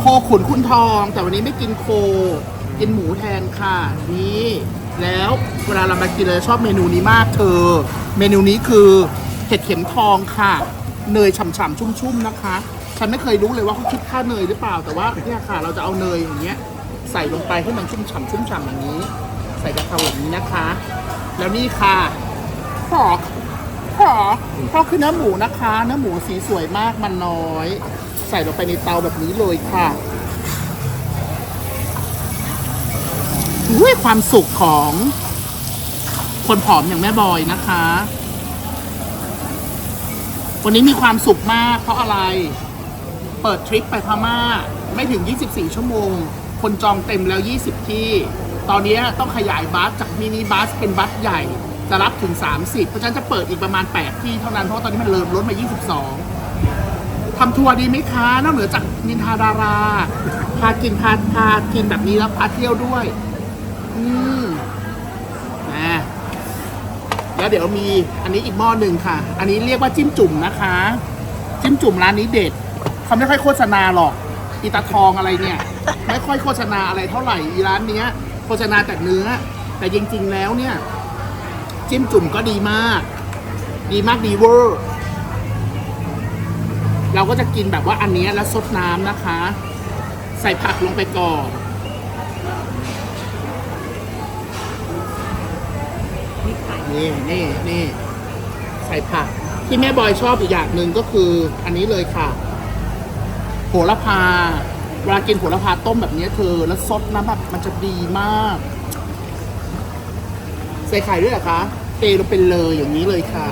โคขุนคุณทอง แต่วันนี้ไม่กินโค กินหมูแทนค่ะ นี่ แล้วเวลาเรามากินเราจะชอบเมนูนี้มากเธอ เมนูนี้คือเห็ดเข็มทองค่ะ เนยฉ่ำๆชุ่มๆนะคะ ฉันไม่เคยรู้เลยว่าเขาคิดค่าเนยหรือเปล่า แต่ว่าเนี่ยค่ะ เราจะเอาเนยอย่างเงี้ย ใส่ลงไปให้มันชุ่มฉ่ำชุ่มฉ่ำอย่างนี้ ใส่กะเพราแบบนี้นะคะ แล้วนี่ค่ะพอก พอกพอกคือเนื้อหมูนะคะ เนื้อหมูสีสวยมากมันน้อย ใส่ลงไปในเตาแบบนี้เลยค่ะด้วยความสุขของคนผอมอย่างแม่บอยนะคะ วันนี้มีความสุขมาก เพราะอะไร เปิดทริปไปพม่า ไม่ถึง 24 ชั่วโมง คนจองเต็มแล้ว 20 ที่ ตอนนี้ต้องขยายบัสจากมินิบัสเป็นบัสใหญ่ จะรับถึง 30 เพราะฉะนั้นจะเปิดอีกประมาณ 8 ที่เท่านั้น เพราะว่าตอนนี้มันเริ่มลดมา 22ทำทัวร์ดีไหมคะนอกเหนือจากนินทาดารา พากินพาพากินแบบนี้แล้วพาเที่ยวด้วย อืมนะแล้วเดี๋ยวมีอันนี้อีกหม้อหนึ่งค่ะ อันนี้เรียกว่าจิ้มจุ่มนะคะ จิ้มจุ่มร้านนี้เด็ดเขาไม่ค่อยโฆษณาหรอกอีตาทองอะไรเนี่ย ไม่ค่อยโฆษณาอะไรเท่าไหร่อีร้านเนี้ย โฆษณาแต่เนื้อ แต่จริง ๆ แล้วเนี่ย จิ้มจุ่มก็ดีมาก ดีมากดีเวอร์ เราก็จะกินแบบว่าอันนี้แล้วซดน้ำนะคะ ใส่ผักลงไปก่อนนี่นี่นี่ใส่ผัก ที่แม่บอยชอบอีกอย่างหนึ่งก็คือ อันนี้เลยค่ะ โหระพาเวลากินโหระพาต้มแบบนี้เธอ แล้วซดน้ำแบบมันจะดีมาก ใส่ไข่ด้วยเหรอคะเทลงไปเลยอย่างนี้เลยค่ะ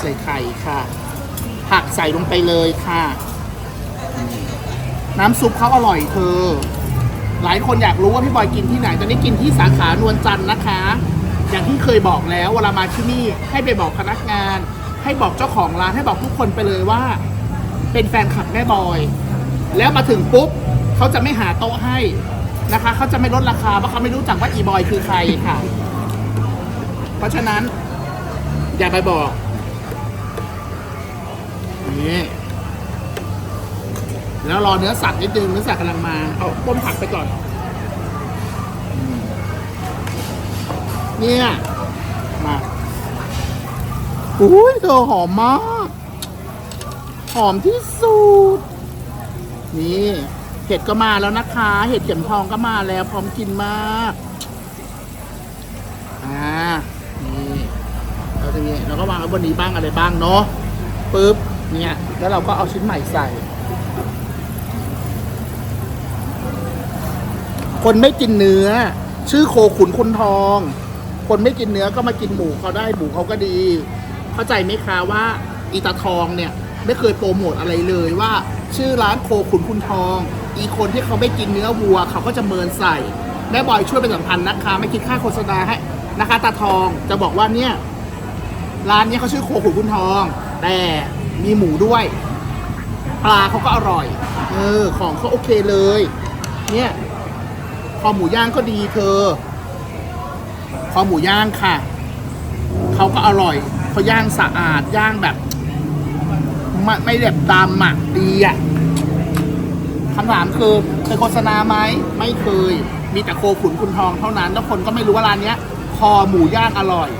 ใส่ไข่ค่ะ ผักใส่ลงไปเลยค่ะ น้ำซุปเขาอร่อยเธอ หลายคนอยากรู้ว่าพี่บอยกินที่ไหน ตอนนี้กินที่สาขานวลจันทร์นะคะ อย่างที่เคยบอกแล้วเวลามาที่นี่ให้ไปบอกพนักงาน ให้บอกเจ้าของร้านให้บอกทุกคนไปเลยว่า เป็นแฟนคลับแม่บอย แล้วมาถึงปุ๊บเขาจะไม่หาโต๊ะให้นะคะเขาจะไม่ลดราคาเพราะเขาไม่รู้จักว่าอีบอยคือใครค่ะ เพราะฉะนั้น อย่าไปบอกนี่แล้วรอเนื้อสัตว์นิดนึงเนื้อสัตว์กำลังมา เอาต้มผักไปก่อน เนี่ย มาอุ้ยเธอหอมมาก หอมที่สุด นี่ เห็ดก็มาแล้วนะคะ เห็ดเข็มทองก็มาแล้วพร้อมกินมาก อ่า นี่ เราจะมีเราก็วางไว้บนนี้บ้างอะไรบ้างเนาะปึ๊บเนี่ยแล้วเราก็เอาชิ้นใหม่ใส่ คนไม่กินเนื้อ ชื่อโคขุนคุณทอง คนไม่กินเนื้อก็มากินหมูเขาได้หมูเขาก็ดี เข้าใจไหมคะว่าอีตาทองเนี่ยไม่เคยโปรโมทอะไรเลยว่า ชื่อร้านโคขุนคุณทอง อีคนที่เขาไม่กินเนื้อวัว เขาก็จะเมินใส่แม่บอยช่วยเป็นสัมพันธ์นะคะ ไม่คิดค่าโฆษณาให้นะคะตาทองจะบอกว่าเนี่ย ร้านนี้เขาชื่อโคขุนคุณทอง แต่มีหมูด้วย ปลาเขาก็อร่อย เออ ของเขาโอเคเลย เนี่ยคอหมูย่างก็ดีเธอคอหมูย่างค่ะ เขาก็อร่อย เขาย่างสะอาด ย่างแบบ ไม่ไม่แบบดำอะดีอะคำถามคือเคยโฆษณาไหม ไม่เคย มีแต่โคขุนคุณทองเท่านั้น แล้วคนก็ไม่รู้ว่าร้านเนี้ย คอหมูย่างอร่อย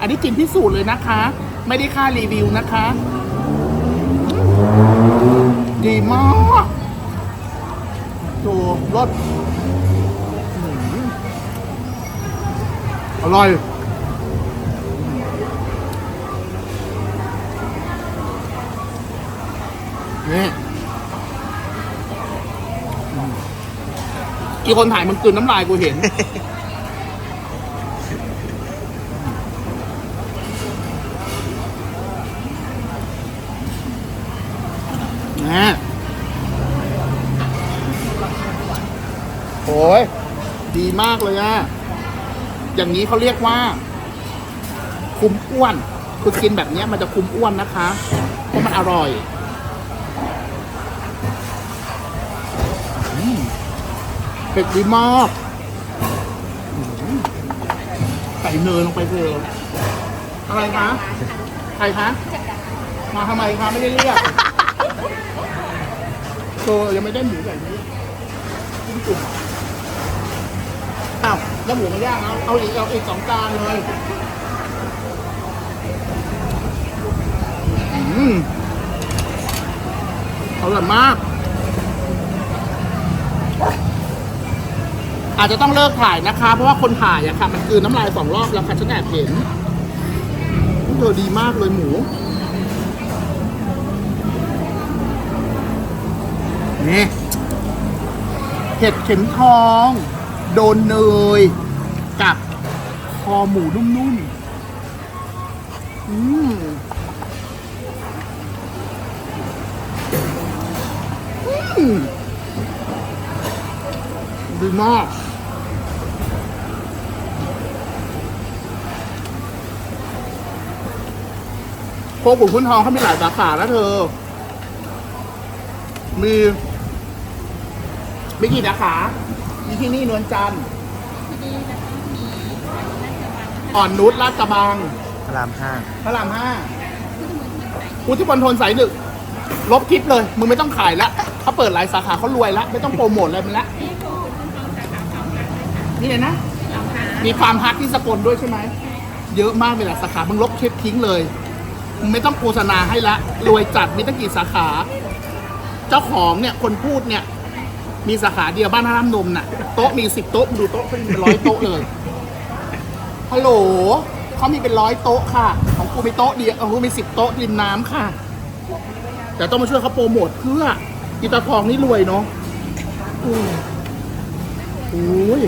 อันนี้กินพิสูจน์เลยนะคะ ไม่ได้ค่ารีวิวนะคะ ดีมากดูรสอร่อยนี่อืมอีคนถ่ายมันกลืนน้ำลายกูเห็น นะโอ้ย ดี มากเลยอะอย่างนี้เขาเรียกว่า คุมอ้วนคือกินแบบเนี้ยมันจะคุมอ้วนนะคะเพราะมันอร่อยอืมเผ็ดดีมากอืมใส่เนยลงไปเลยอะไรคะใครคะมาทำไมคะไม่ได้เรียกคอยังไม่ได้หมูแบบนี้จิ้มจุ่มอ้าว แล้วหมูมันย่างเอาเอาอีกเอาอีกสองจานเลยอืมอร่อยมาก อาจจะต้องเลิกถ่ายนะคะ เพราะว่าคนถ่ายอะค่ะ มันกลืนน้ำลายสองรอบแล้วค่ะฉันแอบเห็นเธอดีมากเลยหมูนี่เห็ดเข็มทอง โดนเนยกับคอหมูนุ่มๆอืมอืมดีมากโคบุญคุณทองเขามีหลายสาขานะเธอ มี ไมีกี่สาขา มีที่นี่นวลจันทร์อ่อนนุชลาดกระบังพระรามห้าพระรามห้าพุทธิพลทนสายหนึ่งลบคลิปเลย มึงไม่ต้องขายละเขาเปิดหลายสาขาเขารวยละไม่ต้องโปรโมทอะไรมันละนี่เลยนะ มีความฮักที่สกลด้วยใช่ไหม เยอะมากเลยแหละสาขา มึงลบคลิปทิ้งเลย มึงไม่ต้องโฆษณาให้ละ รวยจัดมีตั้งกี่สาขา เจ้าของเนี่ยคนพูดเนี่ย มีสาขาเดียวบ้านท่าน้ำนมน่ะโต๊ะมีสิบโต๊ะดูโต๊ะเขาเป็นร้อยโต๊ะเลยฮัลโหลเขามีเป็นร้อยโต๊ะค่ะ ของกูมีโต๊ะเดียวของกูมีสิบโต๊ะริมน้ำค่ะ แต่ต้องมาช่วยเขาโปรโมทเพื่ออีตาทองนี่รวยเนาะอืมโอ้ย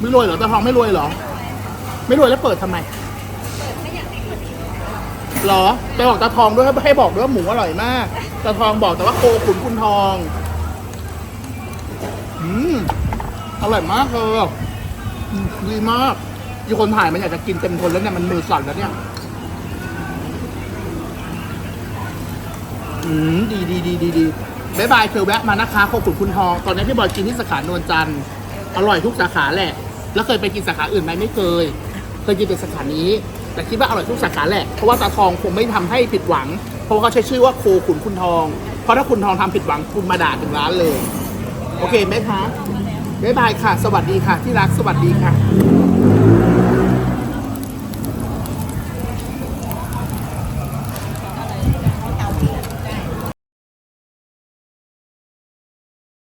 ไม่รวยเหรอตาทองไม่รวยเหรอ ไม่รวยแล้วเปิดทำไมเหรอไปบอกตาทองด้วยให้บอกด้วยว่าหมูอร่อยมากตาทองบอกแต่ว่าโคขุนคุณทอง อืมอร่อยมากเธออืมดีมากมีคนถ่ายมันอยากจะกินเต็มทนแล้วเนี่ยมันมือสั่นแล้วเนี่ย อืมดีดีดีดีดีบายบายเธอแวะมานะคะโคขุนคุณทองตอนนี้พี่บอยกินที่สาขานวลจันทร์อร่อยทุกสาขาแหละ แล้วเคยไปกินสาขาอื่นไหมไม่เคย เคยกินแต่สาขานี้ แต่คิดว่าอร่อยทุกสาขาแหละ เพราะว่าตาทองคงไม่ทำให้ผิดหวัง เพราะเขาใช้ชื่อว่าโคขุนคุณทอง เพราะถ้าคุณทองทำผิดหวังคุณมาด่าถึงร้านเลย โอเคไหมคะบายบายค่ะ สวัสดีค่ะ ที่รักสวัสดีค่ะ